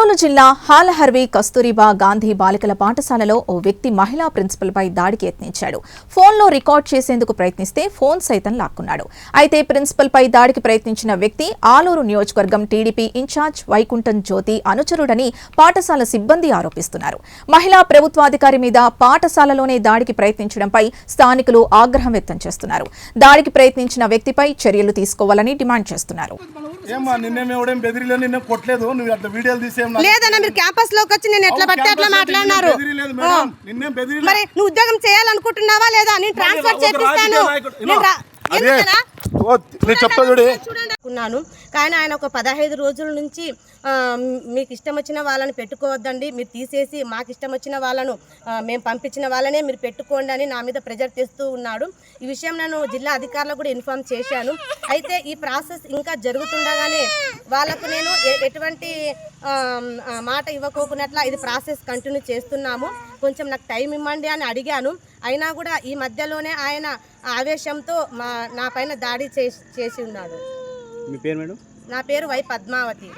కర్నూలు జిల్లా హాలహర్వి కస్తూరిబా గాంధీ బాలికల పాఠశాలలో ఓ వ్యక్తి మహిళా ప్రిన్సిపల్పై దాడికి యత్నించాడు. ఫోన్లో రికార్డ్ చేసేందుకు ప్రయత్నిస్తే ఫోన్ సైతం లాక్కున్నాడు. అయితే ప్రిన్సిపల్పై దాడికి ప్రయత్నించిన వ్యక్తి ఆలూరు నియోజకవర్గం టీడీపీ ఇన్ఛార్జ్ వైకుంఠం జ్యోతి అనుచరుడని పాఠశాల సిబ్బంది ఆరోపిస్తున్నారు. మహిళా ప్రభుత్వాధికారి మీద పాఠశాలలోనే దాడికి ప్రయత్నించడంపై స్థానికులు ఆగ్రహం వ్యక్తం చేస్తున్నారు. దాడికి ప్రయత్నించిన వ్యక్తిపై చర్యలు తీసుకోవాలని డిమాండ్ చేస్తున్నారు. ఏమ్మా నిన్నేం ఎవడేం నిన్నే కొట్టలేదు? నువ్వు అట్లా వీడియోలు తీసే లేదన్న మీరు క్యాంపస్లోకి వచ్చి నేను ఎట్లా పడితే అట్లా మాట్లాడినారు. మరి నువ్వు ఉద్యోగం చేయాలనుకుంటున్నావా లేదా? నేను ట్రాన్స్ఫర్ చేపిస్తాను. నేను చెప్తా చూడు. అనుకున్నాను. కానీ ఆయన ఒక పదహైదు రోజుల నుంచి మీకు ఇష్టం వచ్చిన వాళ్ళని పెట్టుకోవద్దండి. మీరు తీసేసి మాకు ఇష్టం వచ్చిన వాళ్ళను మేము పంపించిన వాళ్ళనే మీరు పెట్టుకోండి అని నా మీద ప్రెజర్ తెస్తూ ఉన్నాడు. ఈ విషయం నేను జిల్లా అధికారులకు కూడా ఇన్ఫార్మ్ చేశాను. అయితే ఈ ప్రాసెస్ ఇంకా జరుగుతుండగానే వాళ్ళకు నేను ఎటువంటి మాట ఇవ్వకోకున్నట్లా ఇది ప్రాసెస్ కంటిన్యూ చేస్తున్నాము. కొంచెం నాకు టైం ఇవ్వండి అని అడిగాను. అయినా కూడా ఈ మధ్యలోనే ఆయన ఆవేశంతో మా నా పైన దాడి చేసి చేసి ఉన్నాడు. మీ పేరు మేడం? నా పేరు వై పద్మావతి.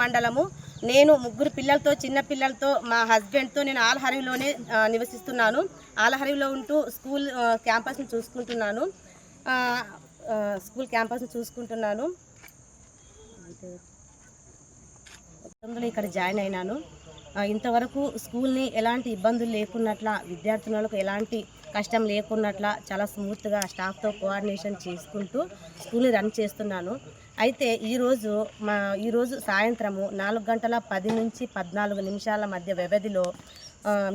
మండలము. నేను ముగ్గురు పిల్లలతో చిన్న పిల్లలతో మా హస్బెండ్తో నేను ఆలహరివిలోనే నివసిస్తున్నాను. ఆలహరివిలో ఉంటూ స్కూల్ క్యాంపస్ని చూసుకుంటున్నాను. స్కూల్ క్యాంపస్ని చూసుకుంటున్నాను. ఇక్కడ జాయిన్ అయినాను. ఇంతవరకు స్కూల్ని ఎలాంటి ఇబ్బందులు లేకున్నట్ల విద్యార్థినులకు ఎలాంటి కష్టం లేకున్నట్ల చాలా స్మూత్గా స్టాఫ్తో కోఆర్డినేషన్ చేసుకుంటూ స్కూల్ని రన్ చేస్తున్నాను. అయితే ఈరోజు మా ఈరోజు సాయంత్రము నాలుగు గంటల పది నుంచి పద్నాలుగు నిమిషాల మధ్య వ్యవధిలో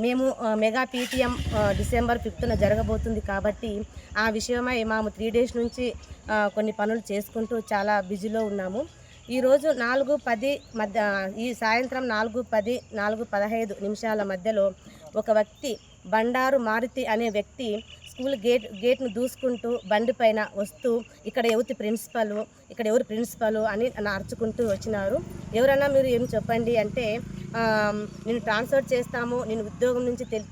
మేము మెగా పీటీఎం డిసెంబర్ ఫిఫ్త్న జరగబోతుంది కాబట్టి ఆ విషయమై మేము త్రీ డేస్ నుంచి కొన్ని పనులు చేసుకుంటూ చాలా బిజీలో ఉన్నాము. ఈరోజు నాలుగు పది మధ్య ఈ సాయంత్రం నాలుగు పది నాలుగు పదహైదు నిమిషాల మధ్యలో ఒక వ్యక్తి బండారు మారుతి అనే వ్యక్తి స్కూల్ గేట్ గేట్ను దూసుకుంటూ బండి పైన వస్తూ ఇక్కడ ఎవరి ప్రిన్సిపల్ ఇక్కడ ఎవరు ప్రిన్సిపల్ అని నన్ను వచ్చినారు. ఎవరన్నా మీరు ఏం చెప్పండి అంటే నేను ట్రాన్స్ఫర్ చేస్తాము నేను ఉద్యోగం నుంచి తెల్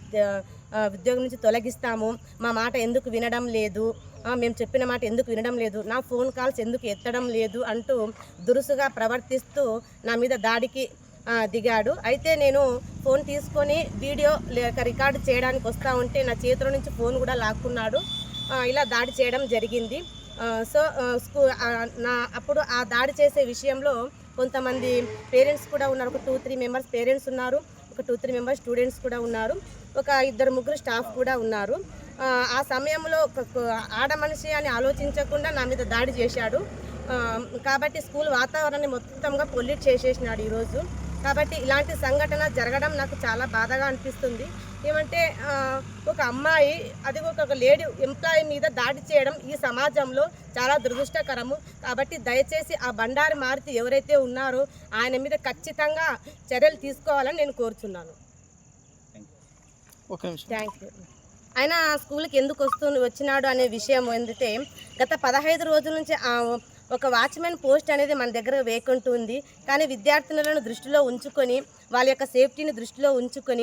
ఉద్యోగం నుంచి తొలగిస్తాము మా మాట ఎందుకు వినడం లేదు మేము చెప్పిన మాట ఎందుకు వినడం లేదు నా ఫోన్ కాల్స్ ఎందుకు ఎత్తడం లేదు అంటూ దురుసుగా ప్రవర్తిస్తూ నా మీద దాడికి దిగాడు. అయితే నేను ఫోన్ తీసుకొని వీడియో లేక రికార్డు చేయడానికి వస్తూ ఉంటే నా చేతిలో నుంచి ఫోన్ కూడా లాక్కున్నాడు. ఇలా దాడి చేయడం జరిగింది. సో స్కూ నా అప్పుడు ఆ దాడి చేసే విషయంలో కొంతమంది పేరెంట్స్ కూడా ఉన్నారు. ఒక టూ త్రీ మెంబర్స్ పేరెంట్స్ ఉన్నారు. ఒక టూ త్రీ మెంబర్స్ స్టూడెంట్స్ కూడా ఉన్నారు. ఒక ఇద్దరు ముగ్గురు స్టాఫ్ కూడా ఉన్నారు. ఆ, సమయంలో ఒక ఆడ మనిషి అని ఆలోచించకుండా నా మీద దాడి చేశాడు. కాబట్టి స్కూల్ వాతావరణాన్ని మొత్తంగా పొల్యూట్ చేసేసినాడు ఈరోజు. కాబట్టి ఇలాంటి సంఘటన జరగడం నాకు చాలా బాధగా అనిపిస్తుంది. ఏమంటే ఒక అమ్మాయి అది ఒక లేడీ ఎంప్లాయీ మీద దాడి చేయడం ఈ సమాజంలో చాలా దురదృష్టకరము. కాబట్టి దయచేసి ఆ బండారి మారుతి ఎవరైతే ఉన్నారో ఆయన మీద ఖచ్చితంగా చర్యలు తీసుకోవాలని నేను నిమిషం. థ్యాంక్ యూ ఆయన స్కూల్కి ఎందుకు వస్తూ వచ్చినాడు అనే విషయం ఏంటంటే గత పదహైదు రోజుల నుంచి ఒక వాచ్మెన్ పోస్ట్ అనేది మన దగ్గర వేకుంటుంది. కానీ విద్యార్థినులను దృష్టిలో ఉంచుకొని వాళ్ళ యొక్క సేఫ్టీని దృష్టిలో ఉంచుకొని